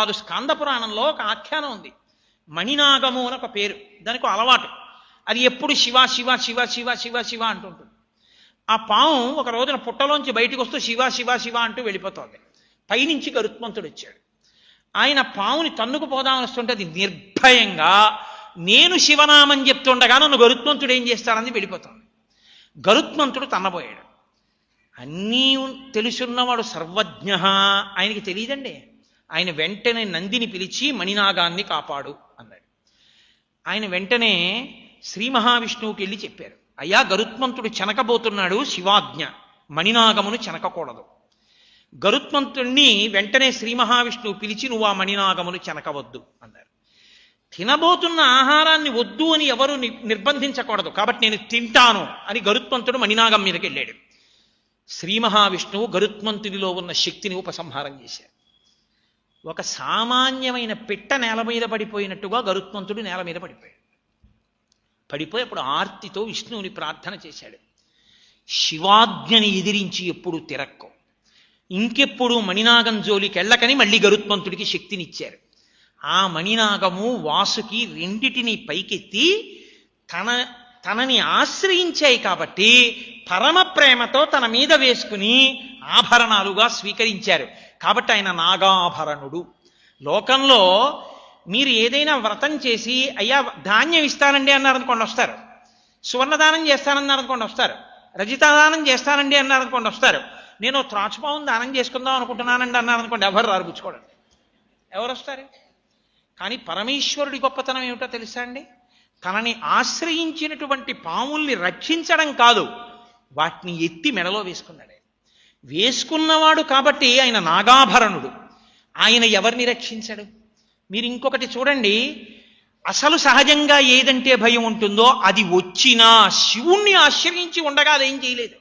కాదు స్కంద పురాణంలో ఒక ఆఖ్యానం ఉంది. మణినాగము అని ఒక పేరు. దానికి అలవాటు. అది ఎప్పుడు శివ శివ శివ శివ శివ శివ అంటుంటుంది ఆ పాము ఒక రోజున పుట్టలోంచి బయటికి వస్తూ శివ శివ శివ అంటూ వెళ్ళిపోతుంది. పైనుంచి గరుత్మంతుడు వచ్చాడు. ఆయన పావుని తన్నుకు పోదామని వస్తుంటే అది నిర్భయంగా నేను శివనామని చెప్తుండగా నన్ను గరుత్మంతుడు ఏం చేస్తాడని వెళ్ళిపోతుంది. గరుత్మంతుడు తన్నబోయాడు. అన్నీ తెలుసున్నవాడు సర్వజ్ఞ ఆయనకి తెలియదండి. ఆయన వెంటనే నందిని పిలిచి మణినాగాన్ని కాపాడు అన్నాడు. ఆయన వెంటనే శ్రీ మహావిష్ణువుకి వెళ్ళి చెప్పారు. అయ్యా గరుత్మంతుడు చెనకబోతున్నాడు శివాజ్ఞ. మణినాగమును చెనకకూడదు. గరుత్మంతుణ్ణి వెంటనే శ్రీ మహావిష్ణువు పిలిచి నువ్వు ఆ మణినాగమును చెనకవద్దు అన్నారు. తినబోతున్న ఆహారాన్ని వద్దు అని ఎవరు ని- నిర్బంధించకూడదు. కాబట్టి నేను తింటాను అని గరుత్మంతుడు మణినాగం మీదకి వెళ్ళాడు. శ్రీ మహావిష్ణువు గరుత్మంతుడిలో ఉన్న శక్తిని ఉపసంహారం చేశారు ఒక సామాన్యమైన పిట్ట నేల మీద పడిపోయినట్టుగా గరుత్మంతుడు నేల మీద పడిపోయాడు. పడిపోయి అప్పుడు ఆర్తితో విష్ణువుని ప్రార్థన చేశాడు. శివాజ్ఞని ఎదిరించి ఎప్పుడు తిరక్కో. ఇంకెప్పుడు మణినాగం జోలికి వెళ్ళకని మళ్ళీ గరుత్మంతుడికి శక్తినిచ్చారు. ఆ మణినాగము వాసుకి రెండిటిని పైకెత్తి తన తనని ఆశ్రయించాయి కాబట్టి పరమ ప్రేమతో తన మీద వేసుకుని ఆభరణాలుగా స్వీకరించారు. కాబట్టి ఆయన నాగాభరణుడు. లోకంలో మీరు ఏదైనా వ్రతం చేసి అయ్యా ధాన్యం ఇస్తానండి అన్నారనుకోండి వస్తారు. సువర్ణదానం చేస్తానన్నారనుకోండి వస్తారు. రజితాదానం చేస్తానండి అన్నారనుకోండి వస్తారు. నేను త్రాచుపావం దానం చేసుకుందాం అనుకుంటున్నానండి అన్నారనుకోండి ఎవరు రారుపుచ్చుకోడండి ఎవరు వస్తారు? కానీ పరమేశ్వరుడి గొప్పతనం ఏమిటో తెలుసా అండి? తనని ఆశ్రయించినటువంటి పాముల్ని రక్షించడం కాదు వాటిని ఎత్తి మెడలో వేసుకున్నాడు. వేసుకున్నవాడు కాబట్టి ఆయన నాగాభరణుడు. ఆయన ఎవరిని రక్షించాడు? మీరు ఇంకొకటి చూడండి. అసలు సహజంగా ఏదంటే భయం ఉంటుందో అది వచ్చినా శివుణ్ణి ఆశ్రయించి ఉండగా అదేం చేయలేదు.